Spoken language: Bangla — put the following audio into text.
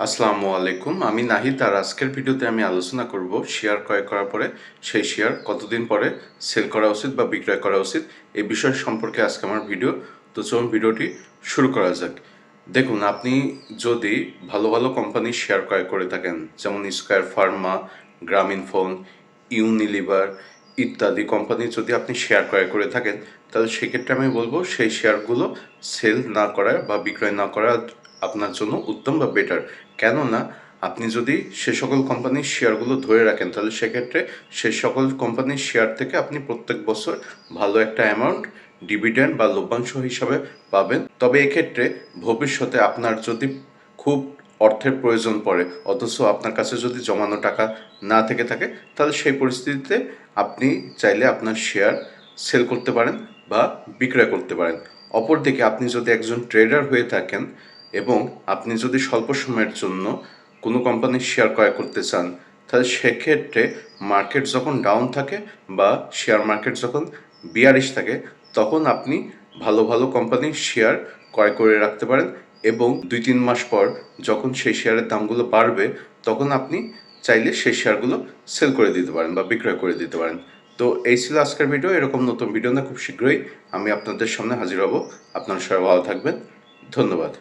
আসসালামু আলাইকুম। আমি নাহিদ আর আজকের ভিডিওতে আমি আলোচনা করব শেয়ার ক্রয় করার পরে সেই শেয়ার কতদিন পরে সেল করা উচিত বা বিক্রয় করা উচিত এই বিষয় সম্পর্কে আজকে আমার ভিডিও। তো চলুন ভিডিওটি শুরু করা যাক। দেখুন, আপনি যদি ভালো ভালো কোম্পানির শেয়ার ক্রয় করে থাকেন, যেমন Square Pharma Grameen phone Unilever ইত্যাদি কোম্পানি যদি আপনি শেয়ার ক্রয় করে থাকেন, তাহলে সেক্ষেত্রে আমি বলব সেই শেয়ারগুলো সেল না করা বা বিক্রয় না করা আপনার জন্য উত্তম বা বেটার কেননা, আপনি যদি সে সকল কোম্পানির শেয়ারগুলো ধরে রাখেন, তাহলে সেক্ষেত্রে সে সকল কোম্পানির শেয়ার থেকে আপনি প্রত্যেক বছর ভালো একটা অ্যামাউন্ট ডিভিডেন্ড বা লভ্যাংশ হিসাবে পাবেন। তবে এক্ষেত্রে ভবিষ্যতে আপনার যদি খুব অর্থের প্রয়োজন পড়ে, অথচ আপনার কাছে যদি জমানো টাকা না থেকে থাকে, তাহলে সেই পরিস্থিতিতে আপনি চাইলে আপনার শেয়ার সেল করতে পারেন বা বিক্রয় করতে পারেন। অপরদিকে আপনি যদি একজন ট্রেডার হয়ে থাকেন এবং আপনি যদি স্বল্প সময়ের জন্য কোনো কোম্পানির শেয়ার ক্রয় করতে চান, তাহলে সেক্ষেত্রে মার্কেট যখন ডাউন থাকে বা শেয়ার মার্কেট যখন বিয়ারিশ থাকে, তখন আপনি ভালো ভালো কোম্পানির শেয়ার ক্রয় করে রাখতে পারেন এবং দুই তিন মাস পর যখন সেই শেয়ারের দামগুলো বাড়বে, তখন আপনি চাইলে সেই শেয়ারগুলো সেল করে দিতে পারেন বা বিক্রয় করে দিতে পারেন। তো এই ছিল আজকের ভিডিও এরকম নতুন ভিডিও না, খুব শীঘ্রই আমি আপনাদের সামনে হাজির হব। আপনারা সবাই ভালো থাকবেন। ধন্যবাদ।